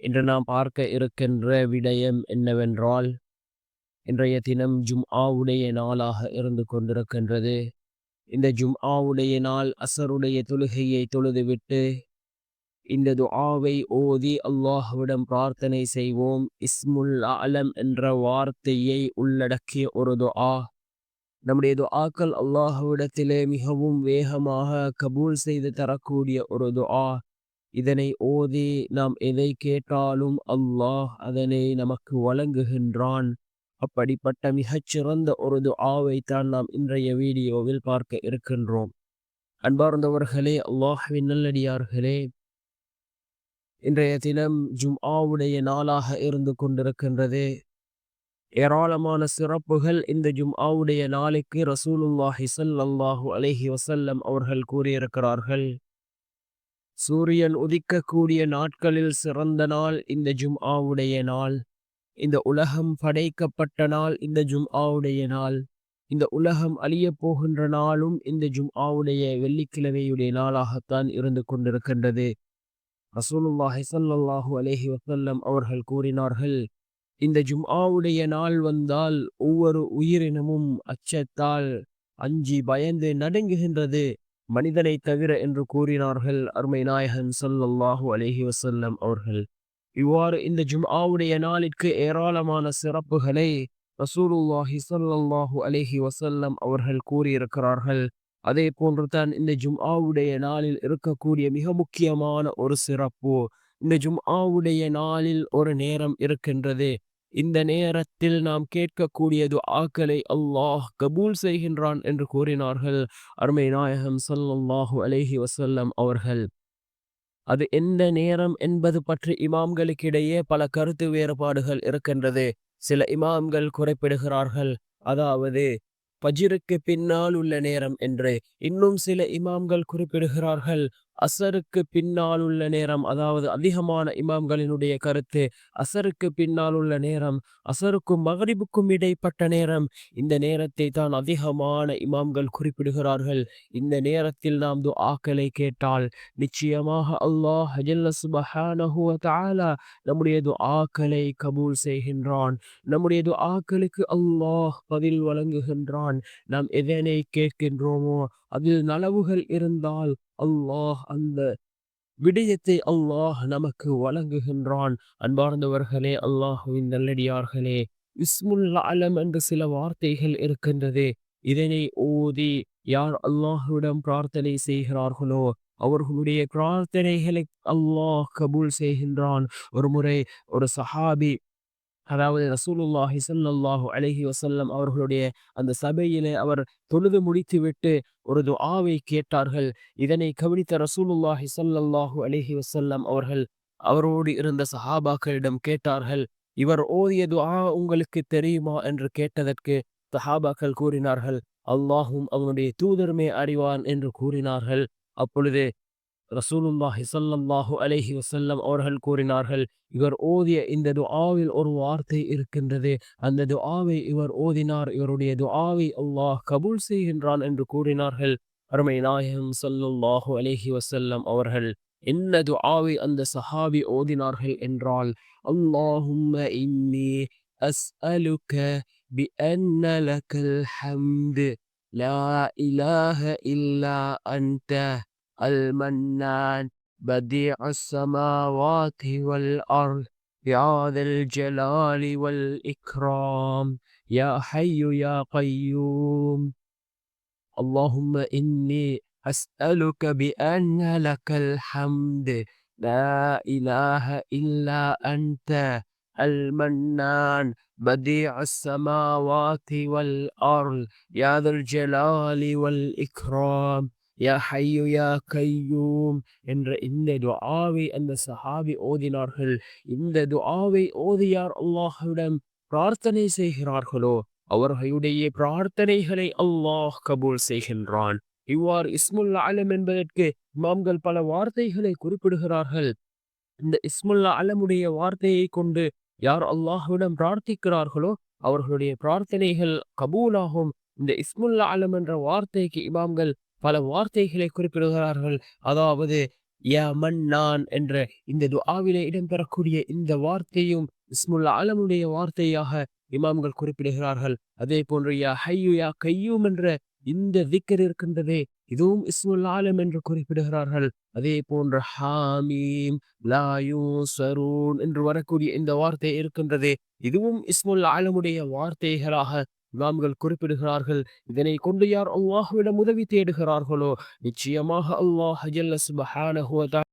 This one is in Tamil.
இன்று நாம் பார்க்க இருக்கின்ற விடயம் என்னவென்றால் இன்றைய தினம் ஜும் ஆவுடைய நாளாக இருந்து கொண்டிருக்கின்றது. இந்த ஜும் ஆவுடைய நாள் அசருடைய தொழுகையை தொழுதுவிட்டு இந்த துஆவை ஓதி அல்லாஹ்விடம் பிரார்த்தனை செய்வோம். இஸ்முல் அலம் என்ற வார்த்தையை உள்ளடக்கிய ஒரு துஆ. நம்முடைய துஆக்கள் அல்லாஹ்விடத்திலே மிகவும் வேகமாக கபூல் செய்து தரக்கூடிய ஒரு துஆ. இதனை ஓதி நாம் எதை கேட்டாலும் அல்லாஹ் அதனை நமக்கு வழங்குகின்றான். அப்படிப்பட்ட மிகச்சிறந்த ஒரு துஆவைத்தான் நாம் இன்றைய வீடியோவில் பார்க்க இருக்கின்றோம். அன்பார்ந்தவர்களே அல்லாஹ்வின் நல்லடியார்களே இன்றைய தினம் ஜும் ஆவுடைய நாளாக இருந்து கொண்டிருக்கின்றது. ஏராளமான சிறப்புகள் இந்த ஜும் ஆவுடைய நாளைக்கு ரசூலுல்லாஹி சல்லாஹூ அலைஹி வசல்லம் அவர்கள் கூறியிருக்கிறார்கள். சூரியன் உதிக்கக்கூடிய நாட்களில் சிறந்த நாள் இந்த ஜும் ஆவுடைய நாள். இந்த உலகம் படைக்கப்பட்ட நாள் இந்த ஜும் ஆவுடைய நாள். இந்த உலகம் அழியப் போகின்ற நாளும் இந்த ஜும் ஆவுடைய வெள்ளிக்கிழமையுடைய நாளாகத்தான் இருந்து கொண்டிருக்கின்றது. ரசூலுல்லா ஹிசல்லாஹு அலேஹி வசல்லம் அவர்கள் கூறினார்கள் இந்த ஜும்ஆவுடைய நாள் வந்தால் ஒவ்வொரு உயிரினமும் அச்சத்தால் அஞ்சி பயந்து நடுங்குகின்றது. மனிதனை தவிர என்று கூறினார்கள் அருமை நாயகன் சல்லல்லாஹு அலஹி வசல்லம் அவர்கள். இவ்வாறு இந்த ஜும்ஆவுடைய நாளிற்கு ஏராளமான சிறப்புகளை ரசூலுல்லாஹி சல்லல்லாஹு அலஹி வசல்லம் அவர்கள் கூறியிருக்கிறார்கள். அதே போன்று தான் இந்த ஜும்ஆவுடைய நாளில் இருக்கக்கூடிய மிக முக்கியமான ஒரு சிறப்பு. இந்த ஜும்ஆவுடைய நாளில் ஒரு நேரம் இருக்கின்றது. இந்த நேரத்தில் நாம் கேட்கக்கூடியது ஆக்களை அல்லாஹ் கபூல் செய்கின்றான் என்று கூறினார்கள். அருமை நாயகம் சல்லாஹூ அலேஹி வசல்லம் அவர்கள். அது எந்த நேரம் என்பது பற்றி இமாம்களுக்கிடையே பல கருத்து வேறுபாடுகள் இருக்கின்றது. சில இமாம்கள் குறிப்பிடுகிறார்கள் அதாவது பஜிருக்கு பின்னால் உள்ள நேரம் என்று. இன்னும் சில இமாம்கள் குறிப்பிடுகிறார்கள் அசருக்கு பின்னால் உள்ள நேரம் அதாவது அதிகமான இமாம்களினுடைய கருத்து அசருக்கு பின்னால் உள்ள நேரம் அசருக்கும் மகரிபுக்கும் இடைப்பட்ட நேரம் இந்த நேரத்தை தான் அதிகமான இமாம்கள் குறிப்பிடுகிறார்கள். இந்த நேரத்தில் நாம் து ஆக்களை கேட்டால் நிச்சயமாக அல்லாஹ் நம்முடையது ஆக்களை கபூல் செய்கின்றான். நம்முடையது ஆக்களுக்கு அல்லாஹ் பதில் வழங்குகின்றான். நாம் எதனை கேட்கின்றோமோ அதில் நலவுகள் இருந்தால் அல்லாஹ் அந்த விடயத்தை அல்லாஹ் நமக்கு வழங்குகின்றான். அன்பார்ந்தவர்களே அல்லாஹுவின் நல்லடியார்களே இஸ்முல் அலம் என்று சில வார்த்தைகள் இருக்கின்றது. இதனை ஓதி யார் அல்லாஹுவிடம் பிரார்த்தனை செய்கிறார்களோ அவர்களுடைய பிரார்த்தனைகளை அல்லாஹ் கபூல் செய்கின்றான். ஒரு முறை ஒரு சஹாபி அதாவது ரசூலுல்லாஹி சல்லாஹு அலஹி வசல்லம் அவர்களுடைய அந்த சபையிலே அவர் தொழுது முடித்துவிட்டு ஒரு துஆவை கேட்டார்கள். இதனை கவனித்த ரசூலுல்லாஹி சல்லாஹூ அலஹி வசல்லம் அவர்கள் அவரோடு இருந்த சஹாபாக்களிடம் கேட்டார்கள் இவர் ஓதிய துஆ உங்களுக்கு தெரியுமா? என்று கேட்டதற்கு சஹாபாக்கள் கூறினார்கள் அல்லாஹும் அவனுடைய தூதர்மே அறிவான் என்று கூறினார்கள். அப்பொழுது ரசூலுல்லாஹி சல்லல்லாஹு அலைஹி வசல்லம் அவர்கள் கூறினார்கள் இவர் ஓதிய இந்த துஆவில் ஒரு வார்த்தை இருக்கின்றது அந்த துஆவை இவர் ஓதினார் இவருடைய துஆவை அல்லாஹ் கபூல் செய்கின்றான் என்று கூறினார்கள் அருமை நாயகம் சல்லுல்லாஹு அலைஹி வசல்லம் அவர்கள் என்ன துஆவை அந்த சஹாபி ஓதினார்கள் என்றால் அல்லாஹும்ம இன்னி அஸ்அலுக بأن لك الحمد لا إله إلا أنت المنان بديع السماوات والأرض يا ذا الجلال والإكرام. يا حي يا قيوم. اللهم إني أسألك بأن لك الحمد. لا إله إلا أنت المنان بديع السماوات والأرض يا ذا الجلال والإكرام. யா ஹையு யா கையூம் என்ற இந்த துஆவை அந்த சஹாபி ஓதினார்கள். இந்த துஆவை ஓதியார் அல்லாஹ்விடம் பிரார்த்தனை செய்கிறார்களோ அவர்களுடைய பிரார்த்தனைகளை அல்லாஹ் கபூல் செய்கின்றான். இவ்வாறு இஸ்முல்லா அலம் என்பதற்கு இமாம்கள் பல வார்த்தைகளை குறிப்பிடுகிறார்கள். இந்த இஸ்முல்லா அலமுடைய வார்த்தையை கொண்டு யார் அல்லாஹ்விடம் பிரார்த்திக்கிறார்களோ அவர்களுடைய பிரார்த்தனைகள் கபூலாகும். இந்த இஸ்முல்லா அலம் என்ற வார்த்தைக்கு இமாம்கள் பல வார்த்தைகளை குறிப்பிடுகிறார்கள். அதாவது யா மன்னான் என்ற இந்த துஆவிலே இடம்பெறக்கூடிய இந்த வார்த்தையும் இஸ்முல்லா அலமுடைய வார்த்தையாக இமாம்கள் குறிப்பிடுகிறார்கள். அதே போன்று யா ஹையு யா கையூம் என்ற இந்த திக்கர் இருக்கின்றதே இதுவும் இஸ்முல் ஆலம் என்று குறிப்பிடுகிறார்கள். அதே போன்ற ஹாமீம் லாயூசரூன் என்று வரக்கூடிய இந்த வார்த்தை இருக்கின்றதே இதுவும் இஸ்முல் ஆலமுடைய வார்த்தைகளாக இமாம்கள் குறிப்பிடுகிறார்கள் இதனை கொண்டு யார் அல்லாஹ்விடம் உதவி தேடுகிறார்களோ நிச்சயமாக அல்லாஹ் ஜல்ல